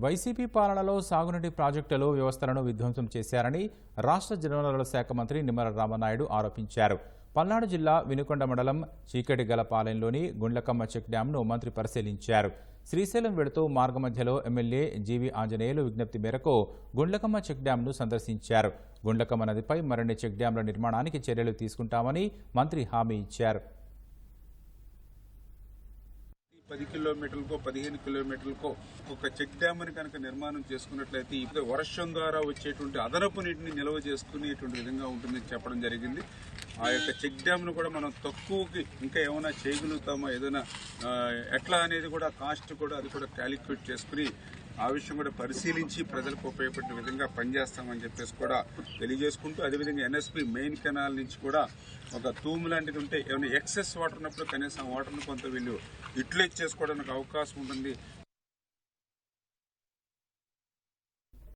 YCP పాలనలో సాగునీటి ప్రాజెక్టులు వ్యవస్థలను విధ్వంసం చేశారని రాష్ట్ర జలవనరుల శాఖ మంత్రి నిమ్మల రామనాయుడు ఆరోపించారు. పల్నాడు జిల్లా వినుకొండ మండలం చీకటి గలపాలెంలోని గుండ్లకమ్మ చెక్ డ్యాంను మంత్రి పరిశీలించారు. శ్రీశైలం వెళుతూ మార్గమధ్యలో ఎమ్మెల్యే జీవి ఆంజనేయులు విజ్ఞప్తి మేరకు గుండ్లకమ్మ చెక్ డ్యాంను సందర్శించారు. గుండ్లకమ్మ నదిపై మరిన్ని చెక్ డ్యాంల నిర్మాణానికి చర్యలు తీసుకుంటామని మంత్రి హామీ ఇచ్చారు. పది కిలోమీటర్లకో పదిహేను కిలోమీటర్లకో ఒక చెక్ డ్యామ్ని కనుక నిర్మాణం చేసుకున్నట్లయితే ఇప్పుడు వర్షం ద్వారా వచ్చేటువంటి అదనపు నీటిని నిల్వ చేసుకునేటువంటి విధంగా ఉంటుందని చెప్పడం జరిగింది. ఆ యొక్క చెక్ డ్యామ్ను కూడా మనం తక్కువకి ఇంకా ఏమైనా చేయగలుగుతామా ఏదైనా ఎట్లా అనేది కూడా కాస్ట్ కూడా అది కూడా క్యాలిక్యులేట్ చేసుకుని ఆ విషయం కూడా పరిశీలించి ప్రజలకు ఉపయోగపడే విధంగా పనిచేస్తామని చెప్పేసి కూడా తెలియజేసుకుంటూ అదేవిధంగా ఎన్ఎస్పి మెయిన్ కెనాల్ నుంచి కూడా ఒక తూము లాంటిది ఉంటే ఏమైనా ఎక్సెస్ వాటర్ ఉన్నప్పుడు కనీసం వాటర్ను కొంత వీళ్ళు యూటిలైజ్ చేసుకోవడానికి అవకాశం ఉంటుంది.